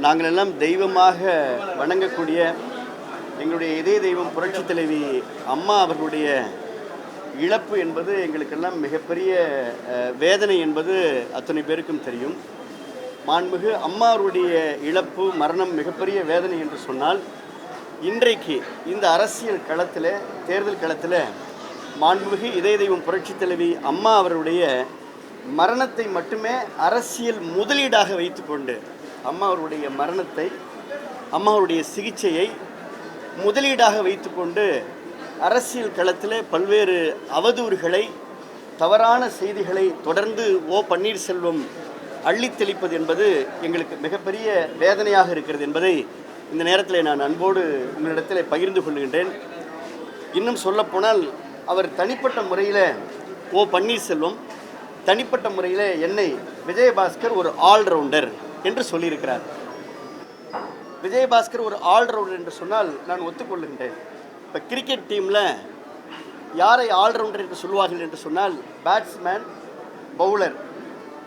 நாங்கள் எல்லாம் தெய்வமாக வணங்கக்கூடிய எங்களுடைய இதய தெய்வம் புரட்சி தலைவி அம்மா அவர்களுடைய இழப்பு என்பது எங்களுக்கெல்லாம் மிகப்பெரிய வேதனை என்பது அத்தனை பேருக்கும் தெரியும். மாண்புமிகு அம்மா அவருடைய இழப்பு மரணம் மிகப்பெரிய வேதனை என்று சொன்னால் இன்றைக்கு இந்த அரசியல் களத்தில் தேர்தல் களத்தில் மாண்புமிகு இதய தெய்வம் புரட்சி தலைவி அம்மா அவருடைய மரணத்தை மட்டுமே அரசியல் முதலீடாக வைத்துக்கொண்டு அம்மா அவருடைய மரணத்தை அம்மா அவருடைய சிகிச்சையை முதலீடாக வைத்துக்கொண்டு அரசியல் களத்தில் பல்வேறு அவதூறுகளை தவறான செய்திகளை தொடர்ந்து ஓ பன்னீர்செல்வம் அள்ளித்தெளிப்பது என்பது எங்களுக்கு மிகப்பெரிய வேதனையாக இருக்கிறது என்பதை இந்த நேரத்தில் நான் அன்போடு உங்களிடத்தில் பகிர்ந்து கொள்கின்றேன். இன்னும் சொல்லப்போனால் அவர் தனிப்பட்ட முறையில் ஓ பன்னீர்செல்வம் தனிப்பட்ட முறையில் என்னை விஜயபாஸ்கர் ஒரு ஆல்ரவுண்டர். என்று சொல்லியிருக்கிறார். விஜயபாஸ்கர் ஒரு ஆல்ரவுண்டர் என்று சொன்னால் நான் ஒத்துக்கொள்கின்றேன். இப்போ கிரிக்கெட் டீமில் யாரை ஆல்ரவுண்டர் என்று சொல்வார்கள் என்று சொன்னால் பேட்ஸ்மேன் பவுலர்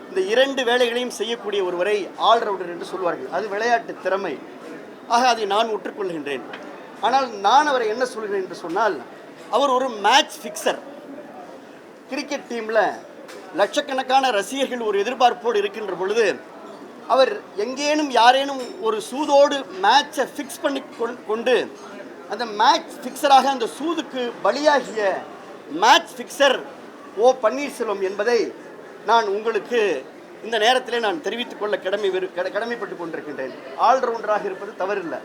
இந்த இரண்டு வேலைகளையும் செய்யக்கூடிய ஒருவரை ஆல்ரவுண்டர் என்று சொல்வார்கள் அது விளையாட்டு திறமை. ஆக அதை நான் ஒற்றுக்கொள்கின்றேன். ஆனால் நான் அவரை என்ன சொல்கிறேன் என்று சொன்னால் அவர் ஒரு மேட்ச் ஃபிக்சர் கிரிக்கெட் டீமில் லட்சக்கணக்கான ரசிகர்கள் ஒரு எதிர்பார்ப்போடு இருக்கின்ற பொழுது அவர் எங்கேனும் யாரேனும் ஒரு சூதோடு மேட்சை ஃபிக்ஸ் பண்ணி கொண்- கொண்டு அந்த மேட்ச் ஃபிக்ஸராக அந்த சூதுக்கு பலியாகிய மேட்ச் ஃபிக்ஸர் ஓ பன்னீர்செல்வம் என்பதை நான் உங்களுக்கு இந்த நேரத்திலே நான் தெரிவித்துக் கொள்ள கடமை கட- கடமைப்பட்டு கொண்டிருக்கின்றேன். ஆல்ரவுண்டராக இருப்பது தவறில்லை.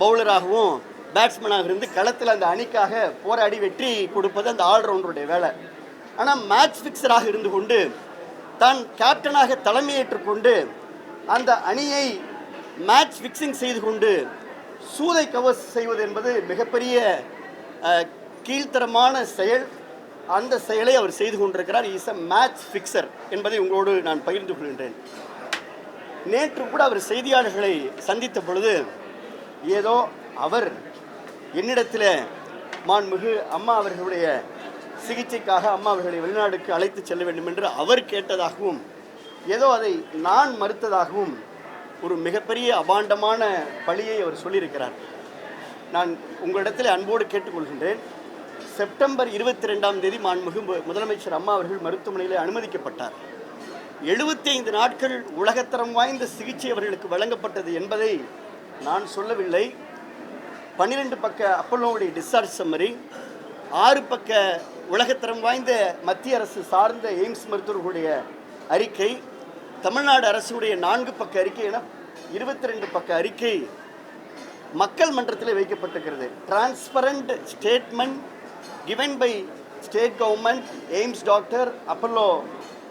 பவுலராகவும் பேட்ஸ்மேனாக இருந்து களத்தில் அந்த அணிக்காக போராடி வெற்றி கொடுப்பது அந்த ஆல்ரவுண்டருடைய வேலை. ஆனால் மேட்ச் ஃபிக்ஸராக இருந்து கொண்டு தான் கேப்டனாக தலைமையேற்றுக் கொண்டு அந்த அணியை மேட்ச் ஃபிக்ஸிங் செய்து கொண்டு சூதை கவர் செய்வது என்பது மிகப்பெரிய கீழ்த்தரமான செயல். அந்த செயலை அவர் செய்து கொண்டிருக்கிறார். இஸ் அ மேட்ச் ஃபிக்ஸர் என்பதை உங்களோடு நான் பகிர்ந்து கொள்கின்றேன். நேற்று கூட அவர் செய்தியாளர்களை சந்தித்த பொழுது ஏதோ அவர் என்னிடத்தில் மாண்புமிகு அம்மா அவர்களுடைய சிகிச்சைக்காக அம்மா அவர்களை வெளிநாடுக்கு அழைத்து செல்ல வேண்டும் என்று அவர் கேட்டதாகவும் ஏதோ அதை நான் மறுத்ததாகவும் ஒரு மிகப்பெரிய அபாண்டமான பழியை அவர் சொல்லியிருக்கிறார். நான் உங்களிடத்தில் அன்போடு கேட்டுக்கொள்கின்றேன். செப்டம்பர் இருபத்தி ரெண்டாம் தேதி மாண்புமிகு முதலமைச்சர் அம்மா அவர்கள் மருத்துவமனையில் அனுமதிக்கப்பட்டார். 75 நாட்கள் உலகத்தரம் வாய்ந்த சிகிச்சை அவர்களுக்கு வழங்கப்பட்டது என்பதை நான் சொல்லவில்லை. பன்னிரெண்டு பக்க அப்பல்லோவுடைய டிஸ்சார்ஜ் சம்மரி ஆறு பக்க உலகத்தரம் வாய்ந்த மத்திய அரசு சார்ந்த எய்ம்ஸ் மருத்துவர்களுடைய அறிக்கை தமிழ்நாடு அரசுடைய நான்கு பக்க அறிக்கை என இருபத்தி ரெண்டு பக்க அறிக்கை மக்கள் மன்றத்தில் வைக்கப்பட்டிருக்கிறது. Transparent statement given by state government AIIMS doctor Apollo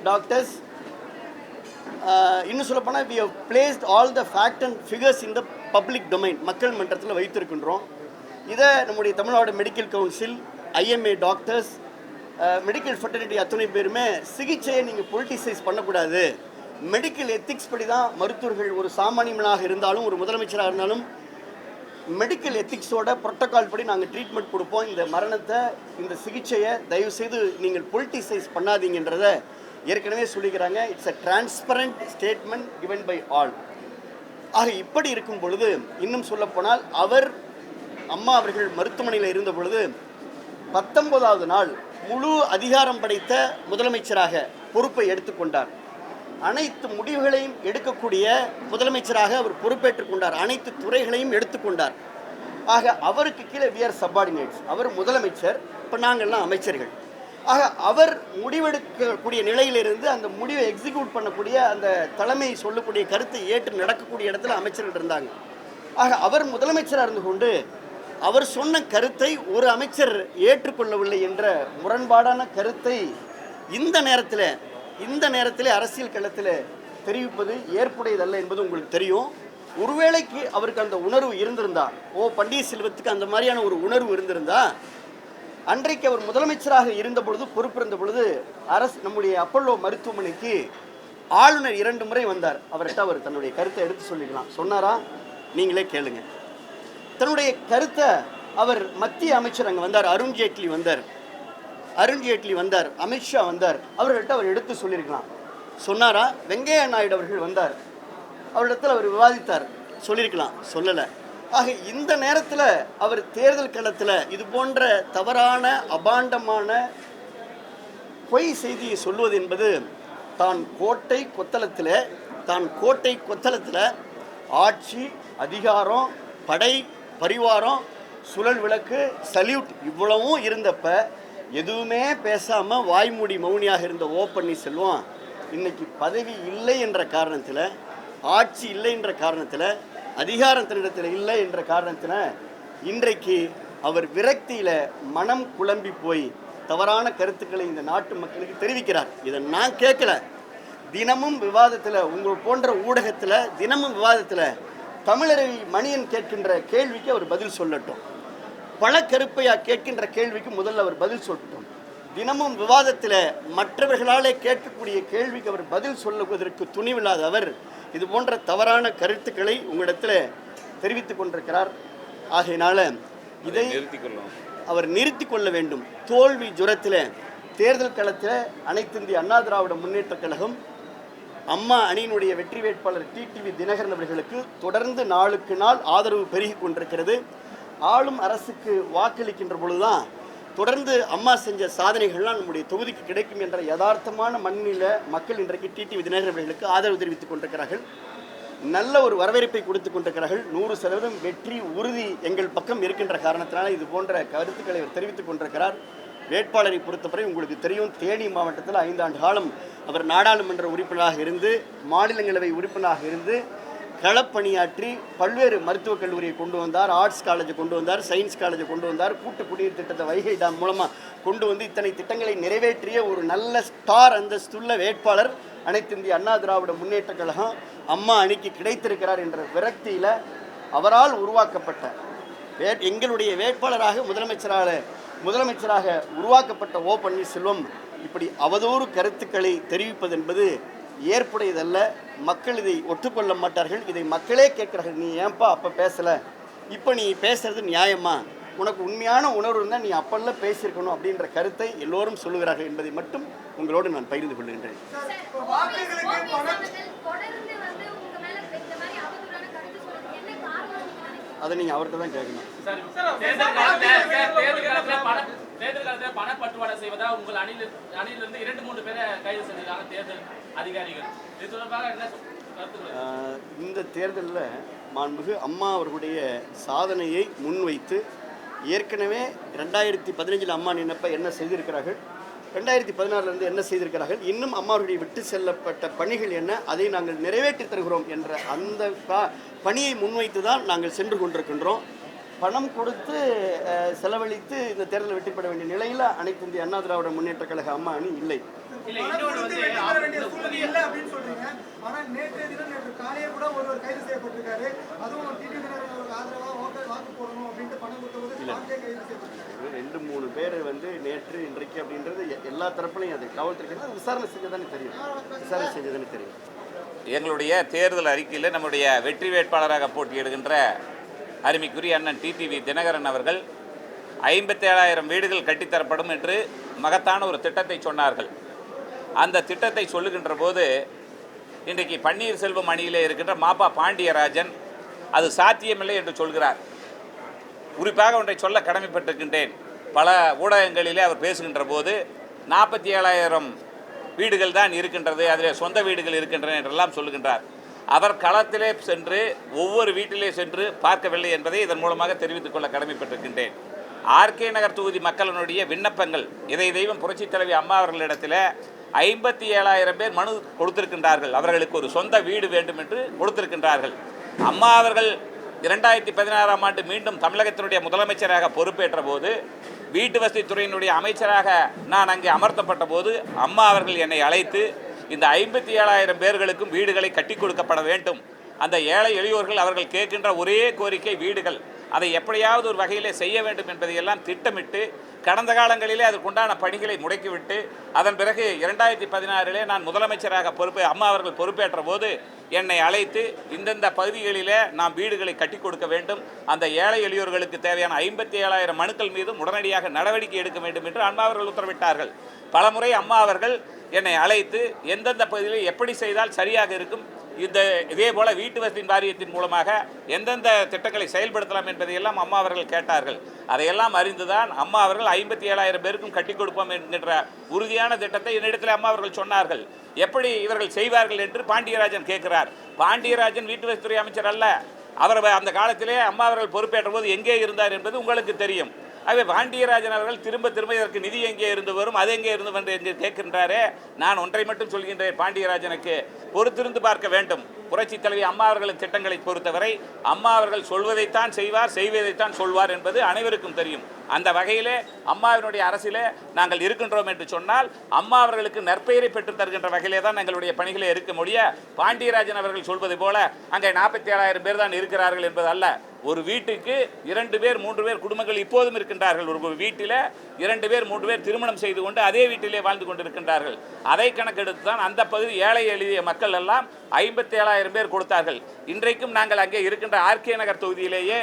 doctors இன்னும் சொல்லப்போனால் we have placed all the fact and figures in the public domain மக்கள் மன்றத்தில் வைத்திருக்கின்றோம். இதை நம்முடைய Tamil Nadu medical council IMA doctors medical fraternity அத்தனை பேருமே சிகிச்சையை நீங்கள் பொலிட்டிசைஸ் பண்ணக்கூடாது. மெடிக்கல் எத்திக்ஸ் படி தான் மருத்துவர்கள் ஒரு சாமானியனாக இருந்தாலும் ஒரு முதலமைச்சராக இருந்தாலும் மெடிக்கல் எத்திக்ஸோட புரோட்டோகால் படி நாங்கள் ட்ரீட்மெண்ட் கொடுப்போம். இந்த மரணத்தை இந்த சிகிச்சையை தயவுசெய்து நீங்கள் பொலிட்டிசைஸ் பண்ணாதீங்கன்றத ஏற்கனவே சொல்லிக்கிறாங்க. It's a transparent statement given by all ஆக இப்படி இருக்கும் பொழுது இன்னும் சொல்லப்போனால் அவர் அம்மா அவர்கள் மருத்துவமனையில் இருந்த பொழுது பத்தொன்பதாவது நாள் முழு அதிகாரம் படைத்த முதலமைச்சராக பொறுப்பை எடுத்துக்கொண்டார் அனைத்து முடிவுகளையும் எடுக்கக்கூடிய முதலமைச்சராக அவர் பொறுப்பேற்றுக் கொண்டார். அனைத்து துறைகளையும் எடுத்துக்கொண்டார் ஆக அவருக்கு கீழே வியர் சப்பார்டினேட்ஸ் அவர் முதலமைச்சர் இப்போ நாங்கள்லாம் அமைச்சர்கள். ஆக அவர் முடிவெடுக்கக்கூடிய நிலையிலிருந்து அந்த முடிவை எக்ஸிக்யூட் பண்ணக்கூடிய அந்த தலைமை சொல்லக்கூடிய கருத்தை ஏற்று நடக்கக்கூடிய இடத்துல அமைச்சர்கள் இருந்தாங்க. ஆக அவர் முதலமைச்சராக இருந்து கொண்டு அவர் சொன்ன கருத்தை ஒரு அமைச்சர் ஏற்றுக்கொள்ளவில்லை என்ற முரண்பாடான கருத்தை இந்த நேரத்தில் இந்த நேரத்தில் அரசியல் களத்தில் தெரிவிப்பது ஏற்புடையதல்ல என்பது உங்களுக்கு தெரியும். ஒருவேளைக்கு அவருக்கு அந்த உணர்வு இருந்திருந்தா ஓ பன்னீர்செல்வத்துக்கு அந்த மாதிரியான ஒரு உணர்வு இருந்திருந்தா அன்றைக்கு அவர் முதலமைச்சராக இருந்த பொழுது பொறுப்பிருந்த பொழுது அரசு நம்முடைய அப்பல்லோ மருத்துவமனைக்கு ஆளுநர் இரண்டு முறை வந்தார். அவர்கிட்ட அவர் தன்னுடைய கருத்தை எடுத்து சொல்லிக்கலாம். சொன்னாரா? நீங்களே கேளுங்கள் தன்னுடைய கருத்தை அவர் மத்திய அமைச்சர் அங்கே வந்தார் அருண்ஜேட்லி வந்தார். அருண் ஜேட்லி வந்தார் அமித்ஷா வந்தார். அவர்கள்ட்ட அவர் எடுத்து சொல்லியிருக்கலாம். சொன்னாரா? வெங்கையா நாயுடு அவர்கள் வந்தார். அவரிடத்தில் அவர் விவாதித்தார். சொல்லியிருக்கலாம். சொல்லலை. ஆக இந்த நேரத்தில் அவர் தேர்தல் களத்தில் இது போன்ற தவறான அபாண்டமான பொய் செய்தியை சொல்வது என்பது தான் கோட்டை கொத்தளத்தில் தான் கோட்டை கொத்தளத்தில் ஆட்சி அதிகாரம் படை பரிவாரம் சுழல் விளக்கு சல்யூட் இவ்வளவும் இருந்தப்ப எதுவுமே பேசாமல் வாய்மூடி மௌனியாக இருந்த ஓ பன்னீர்செல்வம் இன்னைக்கு பதவி இல்லை என்ற காரணத்தில் ஆட்சி இல்லை என்ற காரணத்தில் அதிகாரம் தன்னிடத்தில் இல்லை என்ற காரணத்தில் இன்றைக்கு அவர் விரக்தியில் மனம் குழம்பி போய் தவறான கருத்துக்களை இந்த நாட்டு மக்களுக்கு தெரிவிக்கிறார். இதை நான் கேட்கல. தினமும் விவாதத்தில் உங்கள் போன்ற ஊடகத்தில் தினமும் விவாதத்தில் தமிழரவி மணியன் கேட்கின்ற கேள்விக்கு அவர் பதில் சொல்லட்டும். பல கருப்பையா கேட்கின்ற கேள்விக்கு முதல்ல அவர் பதில் சொல்லட்டும். தினமும் விவாதத்தில் மற்றவர்களாலே கேட்கக்கூடிய கேள்விக்கு அவர் பதில் சொல்லுவதற்கு துணிவில்லாத அவர் இது போன்ற தவறான கருத்துக்களை உங்களிடத்தில் தெரிவித்துக் கொண்டிருக்கிறார். ஆகையினால இதை அவர் நிறுத்தி கொள்ள வேண்டும். தோல்வி ஜுரத்தில் தேர்தல் களத்தில் அனைத்து இந்திய அண்ணா திராவிட முன்னேற்றக் கழகம் அம்மா அணியினுடைய வெற்றி வேட்பாளர் டிடிவி தினகரன் அவர்களுக்கு தொடர்ந்து நாளுக்கு நாள் ஆதரவு பெருகி கொண்டிருக்கிறது. ஆளும் அரசுக்கு வாக்களிக்கின்ற பொழுதுதான் தொடர்ந்து அம்மா செஞ்ச சாதனைகள்லாம் நம்முடைய தொகுதிக்கு கிடைக்கும் என்ற யதார்த்தமான மண்ணில மக்கள் இன்றைக்கு டிடிவி தினகரன் அவர்களுக்கு ஆதரவு தெரிவித்துக் கொண்டிருக்கிறார்கள். நல்ல ஒரு வரவேற்பை கொடுத்து கொண்டிருக்கிறார்கள். நூறு சதவீதம் வெற்றி உறுதி எங்கள் பக்கம் இருக்கின்ற காரணத்தினால இது போன்ற கருத்துக்களை அவர் தெரிவித்துக் கொண்டிருக்கிறார். வேட்பாளரை பொறுத்தவரை உங்களுக்கு தெரியும் தேனி மாவட்டத்தில் ஐந்தாண்டு காலம் அவர் நாடாளுமன்ற உறுப்பினராக இருந்து மாநிலங்களவை உறுப்பினராக இருந்து களப்பணியாற்றி பல்வேறு மருத்துவக் கல்லூரியை கொண்டு வந்தார் ஆர்ட்ஸ் காலேஜை கொண்டு வந்தார் சயின்ஸ் காலேஜை கொண்டு வந்தார் கூட்டு குடிநீர் திட்டத்தை வைகை டேம் மூலமாக கொண்டு வந்து இத்தனை திட்டங்களை நிறைவேற்றிய ஒரு நல்ல ஸ்டார் அந்தஸ்துள்ள வேட்பாளர் அனைத்து இந்திய அண்ணா திராவிட முன்னேற்ற கழகம் அம்மா அணிக்கு கிடைத்திருக்கிறார் என்ற விரக்தியில் அவரால் உருவாக்கப்பட்ட வே எங்களுடைய வேட்பாளராக முதலமைச்சராக முதலமைச்சராக உருவாக்கப்பட்ட ஓ பன்னீர்செல்வம் இப்படி அவதூறு கருத்துக்களை தெரிவிப்பது என்பது ஏற்புடையதல்ல. மக்கள் இதை ஒற்றுக்கொள்ள மாட்டார்கள். இதை மக்களே கேட்கிறார்கள். நீ ஏன்பா அப்போ பேசலை? இப்போ நீ பேசுறது நியாயமா? உனக்கு உண்மையான உணர்வு இருந்தால் நீ அப்பெல்லாம் பேசியிருக்கணும் அப்படின்ற கருத்தை எல்லோரும் சொல்லுகிறார்கள் என்பதை மட்டும் உங்களோடு நான் பகிர்ந்து கொள்கின்றேன். அதை நீங்கள் அவர்கிட்ட தான் கேட்கணும் தேர்தல் காலத்துல தேர்தல் காலத்துல பண தேர்தல் காலத்துல பணப்பட்டுவாடா செய்வதா உங்கள் அணியில் அணியிலிருந்து இரண்டு மூன்று பேரை கைது செஞ்சிருக்காங்க தேர்தல் அதிகாரிகள். இது தொடர்பாக என்ன இந்த தேர்தலில் மாண்புகு அம்மா அவர்களுடைய சாதனையை முன்வைத்து ஏற்கனவே ரெண்டாயிரத்தி பதினஞ்சில் அம்மா நினைப்ப என்ன செய்திருக்கிறார்கள்? ரெண்டாயிரத்தி பதினாறுலேருந்து என்ன செய்திருக்கிறார்கள்? இன்னும் அம்மா அவருடைய விட்டு செல்லப்பட்ட பணிகள் என்ன? அதை நாங்கள் நிறைவேற்றி தருகிறோம் என்ற அந்த பணியை முன்வைத்து தான் நாங்கள் சென்று கொண்டிருக்கின்றோம். பணம் கொடுத்து செலவழித்து இந்த தேர்தலை வெற்றி பெற வேண்டிய நிலையில் அனைத்து இந்திய அண்ணா திராவிட முன்னேற்ற கழக அம்மா அணி இல்லை. ரெண்டு மூணு பேர் வந்து நேற்று இன்றைக்கு அப்படின்றது எ- எல்லா தரப்புலையும் அது காவல்துறை அது விசாரணை செஞ்சதானே தெரியும். விசாரணை செஞ்சதானே தெரியும். எங்களுடைய தேர்தல் அறிக்கையில் நம்முடைய வெற்றி வேட்பாளராக போட்டியிடுகின்ற அருமைக்குரிய அண்ணன் டிடிவி தினகரன் அவர்கள் ஐம்பத்தேழாயிரம் வீடுகள் கட்டித்தரப்படும் என்று மகத்தான ஒரு திட்டத்தை சொன்னார்கள். அந்த திட்டத்தை சொல்லுகின்ற போது இன்றைக்கு பன்னீர்செல்வம் அணியிலே இருக்கின்ற மாப்பா பாண்டியராஜன் அது சாத்தியமில்லை என்று சொல்கிறார். குறிப்பாக ஒன்றை சொல்ல கடமைப்பட்டிருக்கின்றேன். பல ஊடகங்களிலே அவர் பேசுகின்ற போது நாற்பத்தி ஏழாயிரம் வீடுகள் தான் இருக்கின்றது அதில் சொந்த வீடுகள் இருக்கின்றன என்றெல்லாம் சொல்லுகின்றார். அவர் களத்திலே சென்று ஒவ்வொரு வீட்டிலே சென்று பார்க்கவில்லை என்பதை இதன் மூலமாக தெரிவித்துக் கொள்ள கடமைப்பட்டிருக்கின்றேன். ஆர்கே நகர் தொகுதி மக்களினுடைய விண்ணப்பங்கள் இதை தெய்வம் புரட்சித் தலைவி அம்மா அவர்களிடத்தில் ஐம்பத்தி ஏழாயிரம் பேர் மனு கொடுத்திருக்கின்றார்கள். அவர்களுக்கு ஒரு சொந்த வீடு வேண்டும் என்று கொடுத்திருக்கின்றார்கள். அம்மா அவர்கள் இரண்டாயிரத்தி பதினாறாம் ஆண்டு மீண்டும் தமிழகத்தினுடைய முதலமைச்சராக பொறுப்பேற்ற போது வீட்டு வசதித்துறையினுடைய அமைச்சராக நான் அங்கே அமர்த்தப்பட்ட போது அம்மா அவர்கள் என்னை அழைத்து இந்த ஐம்பத்தி ஏழாயிரம் பேர்களுக்கும் வீடுகளை கட்டி கொடுக்கப்பட வேண்டும். அந்த ஏழை எளியோர்கள் அவர்கள் கேட்கின்ற ஒரே கோரிக்கை வீடுகள். அதை எப்படியாவது ஒரு வகையிலே செய்ய வேண்டும் என்பதையெல்லாம் திட்டமிட்டு கடந்த காலங்களிலே அதற்குண்டான பணிகளை முடக்கிவிட்டு அதன் பிறகு இரண்டாயிரத்தி பதினாறிலே நான் முதலமைச்சராக பொறுப்பு அம்மா அவர்கள் பொறுப்பேற்ற போது என்னை அழைத்து இந்தந்த பகுதிகளிலே நாம் வீடுகளை கட்டி கொடுக்க வேண்டும். அந்த ஏழை எளியோர்களுக்கு தேவையான ஐம்பத்தி ஏழாயிரம் மனுக்கள் மீதும் உடனடியாக நடவடிக்கை எடுக்க வேண்டும் என்று அம்மா அவர்கள் உத்தரவிட்டார்கள். பலமுறை அம்மா அவர்கள் என்னை அழைத்து எந்தெந்த பகுதியில் எப்படி செய்தால் சரியாக இருக்கும் இந்த இதே போல வீட்டு வசதி வாரியத்தின் மூலமாக எந்தெந்த திட்டங்களை செயல்படுத்தலாம் என்பதையெல்லாம் அம்மா அவர்கள் கேட்டார்கள். அதையெல்லாம் அறிந்துதான் அம்மா அவர்கள் ஐம்பத்தி ஏழாயிரம் பேருக்கும் கட்டி கொடுப்போம் என்கின்ற உறுதியான திட்டத்தை என்னிடத்தில் அம்மா அவர்கள் சொன்னார்கள். எப்படி இவர்கள் செய்வார்கள் என்று பாண்டியராஜன் கேட்கிறார். பாண்டியராஜன் வீட்டு வசதித்துறை அமைச்சர் அல்ல. அவர் அந்த காலத்திலே அம்மா அவர்கள் பொறுப்பேற்ற போது எங்கே இருந்தார் என்பது உங்களுக்கு தெரியும். ஆகவே பாண்டியராஜன் அவர்கள் திரும்ப திரும்ப இதற்கு நிதி எங்கே இருந்து வரும் அது எங்கே இருந்து வந்து என்று கேட்கின்றாரே. நான் ஒன்றை மட்டும் சொல்கின்றேன் பாண்டியராஜனுக்கு. பொறுத்திருந்து பார்க்க வேண்டும். புரட்சி தலைவி அம்மா அவர்களின் திட்டங்களை பொறுத்தவரை அம்மா அவர்கள் சொல்வதைத்தான் செய்வார் செய்வதைத்தான் சொல்வார் என்பது அனைவருக்கும் தெரியும். அந்த வகையிலே அம்மாவினுடைய அரசிலே நாங்கள் இருக்கின்றோம் என்று சொன்னால் அம்மா அவர்களுக்கு நற்பெயரை பெற்றுத் தருகின்ற வகையிலே தான் எங்களுடைய பணிகளை இருக்க முடிய பாண்டியராஜன் அவர்கள் சொல்வது போல அங்கே நாற்பத்தி ஏழாயிரம் பேர் தான் இருக்கிறார்கள் என்பது அல்ல ஒரு வீட்டுக்கு இரண்டு பேர் மூன்று பேர் குடும்பங்கள் இப்போதும் இருக்கின்றார்கள். ஒரு வீட்டில் இரண்டு பேர் மூன்று பேர் திருமணம் செய்து கொண்டு அதே வீட்டிலே வாழ்ந்து கொண்டிருக்கின்றார்கள். அதை கணக்கெடுத்து தான் அந்த பகுதி ஏழை எளிய மக்கள் எல்லாம் ஐம்பத்தி ஏழாயிரம் பேர் கொடுத்தார்கள். இன்றைக்கும் நாங்கள் அங்கே இருக்கின்ற ஆர்கே நகர் தொகுதியிலேயே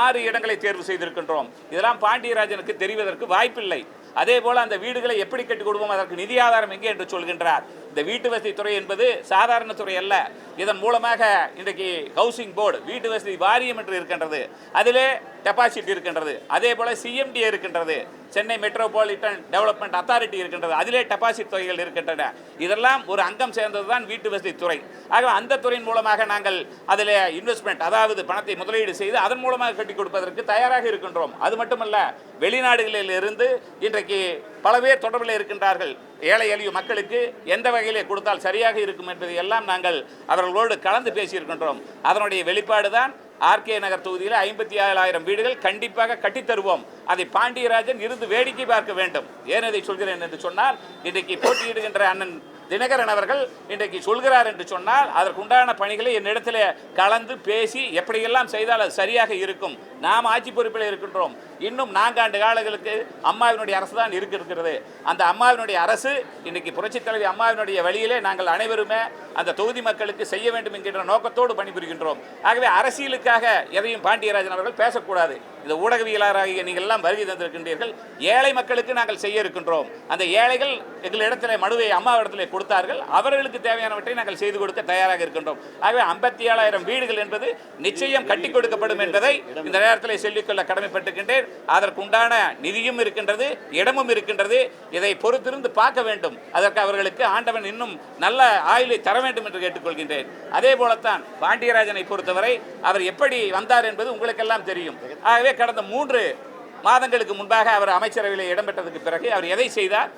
ஆறு இடங்களை தேர்வு செய்திருக்கின்றோம். இதெல்லாம் பாண்டியராஜனுக்கு தெரிவதற்கு வாய்ப்பில்லை. அதே போல் அந்த வீடுகளை எப்படி கட்டி கொடுப்போம்? அதற்கு நிதி ஆதாரம் எங்கே என்று சொல்கின்றார். இந்த வீட்டு வசதி துறை என்பது சாதாரண துறை அல்ல. இதன் மூலமாக இன்றைக்கு ஹவுசிங் போர்டு வீட்டு வசதி வாரியம் என்று இருக்கின்றது. அதிலே டெபாசிட் இருக்கின்றது. அதே போல் சிஎம்டி இருக்கின்றது. சென்னை மெட்ரோபாலிட்டன் டெவலப்மெண்ட் அத்தாரிட்டி இருக்கின்றது. அதிலே டெபாசிட் தொகைகள் இருக்கின்றன. இதெல்லாம் ஒரு அங்கம் சேர்ந்தது தான் வீட்டு வசதி துறை. ஆக அந்த துறையின் மூலமாக நாங்கள் அதில் இன்வெஸ்ட்மெண்ட் அதாவது பணத்தை முதலீடு செய்து அதன் மூலமாக கட்டி கொடுப்பதற்கு தயாராக இருக்கின்றோம். அது மட்டுமல்ல வெளிநாடுகளில் இருந்து இன்றைக்கு பல பேர் தொடர்பில் இருக்கின்றார்கள். ஏழை எளிய மக்களுக்கு எந்த வகையிலே கொடுத்தால் சரியாக இருக்கும் என்பதை எல்லாம் நாங்கள் அவர்களோடு கலந்து பேசியிருக்கின்றோம். அதனுடைய வெளிப்பாடு தான் ஆர்கே நகர் தொகுதியில் ஐம்பத்தி ஏழாயிரம் வீடுகள் கண்டிப்பாக கட்டித் தருவோம் அதை பாண்டியராஜன் இருந்து வேடிக்கை பார்க்க வேண்டும். ஏன் இதை சொல்கிறேன் என்று சொன்னால் இன்றைக்கு போட்டியிடுகின்ற அண்ணன் தினகரன் அவர்கள் இன்றைக்கு சொல்கிறார் என்று சொன்னால் அதற்குண்டான பணிகளை என்னிடத்தில் கலந்து பேசி எப்படியெல்லாம் செய்தால் அது சரியாக இருக்கும். நாம் ஆட்சி பொறுப்பில் இருக்கின்றோம். இன்னும் நான்காண்டு காலங்களுக்கு அம்மாவினுடைய அரசு தான் இருக்கிருக்கிறது அந்த அம்மாவினுடைய அரசு இன்றைக்கு புரட்சித் தலைவி அம்மாவினுடைய வழியிலே நாங்கள் அனைவருமே அந்த தொகுதி மக்களுக்கு செய்ய வேண்டும் என்கின்ற நோக்கத்தோடு பணிபுரிகின்றோம். ஆகவே அரசியலுக்காக எதையும் பாண்டியராஜன் அவர்கள் பேசக்கூடாது. இந்த ஊடகவியலாளராகிய நீங்கள் எல்லாம் வருகை தந்திருக்கின்றீர்கள். ஏழை மக்களுக்கு நாங்கள் செய்ய இருக்கின்றோம். அந்த ஏழைகள் எங்களிடத்தில் மனுவை அம்மாவிடத்தில் கொடுத்தார்கள். அவர்களுக்கு தேவையானவற்றை நாங்கள் செய்து கொடுக்க தயாராக இருக்கின்றோம். ஆகவே ஐம்பத்தி ஏழாயிரம் வீடுகள் என்பது நிச்சயம் கட்டி கொடுக்கப்படும் என்பதை இந்த நேரத்தில் சொல்லிக்கொள்ள கடமைப்பட்டிருக்கின்றேன். அதற்குண்டான நிதியும் இருக்கின்றது இடமும் இருக்கின்றது. இதை பொறுத்திருந்து பார்க்க வேண்டும். அதற்கு அவர்களுக்கு ஆண்டவன் இன்னும் நல்ல ஆயுளை தர வேண்டும் என்று கேட்டுக்கொள்கின்றேன். அதே போலத்தான் பாண்டியராஜனை பொறுத்தவரை அவர் எப்படி வந்தார் என்பது உங்களுக்கெல்லாம் தெரியும். ஆகவே கடந்த மூன்று மாதங்களுக்கு முன்பாக அவர் அமைச்சரவையில் இடம்பெற்றதுக்கு பிறகு அவர் எதை செய்தார்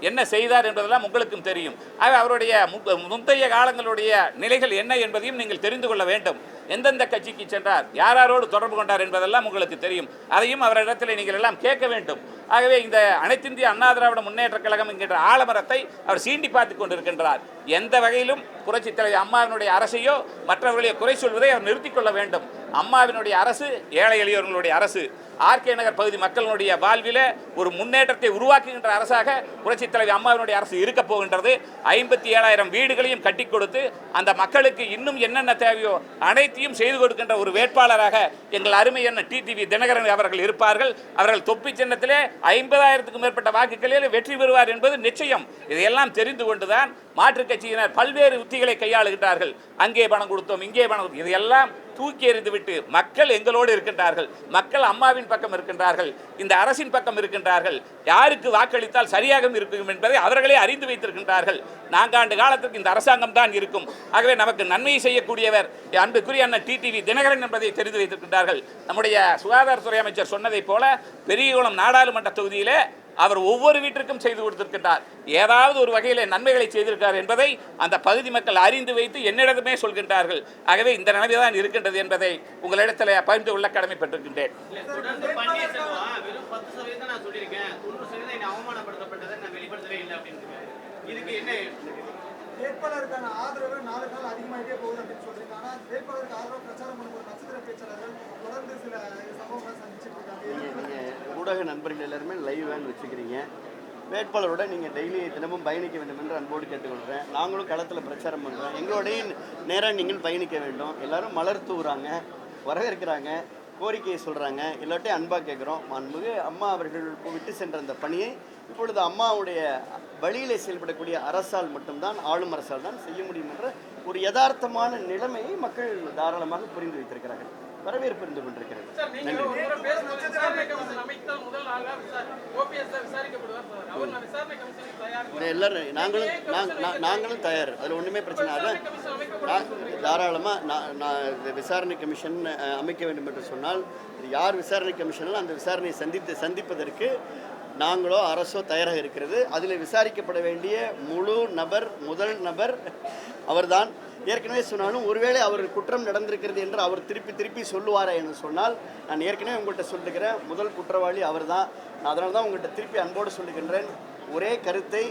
என்ன செய்தார் என்பதெல்லாம் உங்களுக்கும் தெரியும். ஆக அவருடைய மு- முந்தைய காலங்களுடைய நிலைகள் என்ன என்பதையும் நீங்கள் தெரிந்து கொள்ள வேண்டும். எந்தெந்த கட்சிக்கு சென்றார் யாரோடு தொடர்பு கொண்டார் என்பதெல்லாம் உங்களுக்கு தெரியும். அதையும் அவரிடத்தில் நீங்கள் எல்லாம் கேட்க வேண்டும். ஆகவே இந்த அனைத்திந்திய அண்ணா திராவிட முன்னேற்ற கழகம் என்கின்ற ஆலமரத்தை அவர் சீண்டி பார்த்து கொண்டிருக்கின்றார். எந்த வகையிலும் புரட்சித் தலைவர் அம்மாவினுடைய அரசையோ மற்றவர்களையோ குறை சொல்வதை அவர் நிறுத்திக் கொள்ள வேண்டும். அம்மாவினுடைய அரசு ஏழை எளியோர்களுடைய அரசு. ஆர்கே நகர் பகுதி மக்களுடைய வாழ்வில் ஒரு முன்னேற்றத்தை உருவாக்குகின்ற அரசாக புரட்சித் தலைவி அம்மாவினுடைய அரசு இருக்க போகின்றது. ஐம்பத்தி ஏழாயிரம் வீடுகளையும் கட்டி கொடுத்து அந்த மக்களுக்கு இன்னும் என்னென்ன தேவையோ அனைத்து அனைத்தையும் செய்து கொடுக்கின்ற ஒரு வேட்பாளராக எங்கள் அருமை என்ன டிடிவி தினகரன் அவர்கள் இருப்பார்கள். அவர்கள் தொப்பி சின்னத்திலே ஐம்பதாயிரத்துக்கும் மேற்பட்ட வாக்குகளில் வெற்றி பெறுவார் என்பது நிச்சயம். இதையெல்லாம் தெரிந்து கொண்டுதான் மாற்றுக் கட்சியினர் பல்வேறு உத்திகளை கையாளுகின்றார்கள். அங்கே பணம் கொடுத்தோம் இங்கே பணம் இதையெல்லாம் தூக்கி எறிந்துவிட்டு மக்கள் எங்களோடு இருக்கின்றார்கள். மக்கள் அம்மாவின் பக்கம் இருக்கின்றார்கள். இந்த அரசின் பக்கம் இருக்கின்றார்கள். யாருக்கு வாக்களித்தால் சரியாக இருக்கும் என்பதை அவர்களே அறிந்து வைத்திருக்கின்றார்கள். நான்காண்டு காலத்திற்கு இந்த அரசாங்கம் தான் இருக்கும். ஆகவே நமக்கு நன்மையை செய்யக்கூடியவர் அன்புக்குரிய அண்ணன் டிடிவி தினகரன் என்பதை தெரிந்து வைத்திருக்கின்றார்கள். நம்முடைய சுகாதாரத்துறை அமைச்சர் சொன்னதைப் போல பெரியகுளம் நாடாளுமன்ற தொகுதியிலே அவர் ஒவ்வொரு வீட்டிற்கும் செய்து கொடுத்திருக்கின்றார். ஏதாவது ஒரு வகையில் நன்மைகளை செய்திருக்கார் என்பதை அந்த பகுதி மக்கள் அறிந்து வைத்து என்னிடமே சொல்கின்றார்கள். ஆகவே இந்த நிலைமை தான் இருக்கின்றது என்பதை உங்களிடத்தில் பகிர்ந்து கொள்ள கடமை பெற்றிருக்கின்றேன் இதுக்கு என்ன வேட்பாளருக்கான ஆதரவு நாலு நாள் அதிகமாகிட்டே போகுது அப்படின்னு சொல்றீங்க. ஆனா வேட்பாளருக்கு ஆதரவு பிரச்சாரம் பண்ணும்போது நட்சத்திர பேச்சாளர்கள் தொடர்ந்து சில சம்பவங்களை சந்திச்சுட்டு இருக்காங்க. ஊடக நண்பர்கள் எல்லாருமே லைவ் வேன் வச்சுக்கிறீங்க. வேட்பாளரோட நீங்கள் டெய்லி தினமும் பயணிக்க வேண்டும் என்று அன்போடு கேட்டுக்கொள்கிறேன். நாங்களும் களத்தில் பிரச்சாரம் பண்ணுறோம் எங்களோடையும் நேராக நீங்கள் பயணிக்க வேண்டும். எல்லாரும் மலர் தூவுறாங்க வரவேற்கிறாங்க கோரிக்கையை சொல்கிறாங்க எல்லாட்டையும் அன்பாக கேட்குறோம் மாண்புமிகு அம்மா அவர்கள் விட்டு சென்ற அந்த பணியை இப்பொழுது அம்மாவுடைய வழியில் செயல்படக்கூடிய அரசால் மட்டும்தான் ஆளும் அரசால் தான் செய்ய முடியும் என்ற ஒரு யதார்த்தமான நிலைமையை மக்கள் தாராளமாக புரிந்து வைத்திருக்கிறார்கள். வரவேற்பு இருந்து கொண்டிருக்கிறது. எல்லாரும் நாங்களும் நாங்களும் தயார். அதில் ஒன்றுமே பிரச்சனை அமைக்கப்படும் தாராளமாக நான் விசாரணை கமிஷன் அமைக்க வேண்டும் என்று சொன்னால் யார் விசாரணை கமிஷனில் அந்த விசாரணையை சந்தித்து சந்திப்பதற்கு நாங்களோ அரசோ தயாராக இருக்கிறது. அதில் விசாரிக்கப்பட வேண்டிய முழு நபர் முதல் நபர் அவர்தான். ஏற்கனவே சொன்னாலும் ஒருவேளை அவர் குற்றம் நடந்திருக்கிறது என்று அவர் திருப்பி திருப்பி சொல்லுவாரா என்று சொன்னால் நான் ஏற்கனவே உங்கள்கிட்ட சொல்லுகிறேன் முதல் குற்றவாளி அவர்தான். நான் அதனால தான் உங்கள்கிட்ட திருப்பி அன்போடு சொல்லுகின்றேன். ஒரே கருத்தை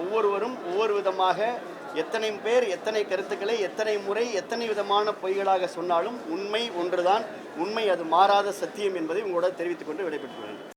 ஒவ்வொருவரும் ஒவ்வொரு விதமாக எத்தனை பேர் எத்தனை கருத்துக்களை எத்தனை முறை எத்தனை விதமான பொய்களாக சொன்னாலும் உண்மை ஒன்றுதான். உண்மை அது மாறாத சத்தியம் என்பதை உங்களோட தெரிவித்துக் கொண்டு விடைபெற்றுள்ளேன்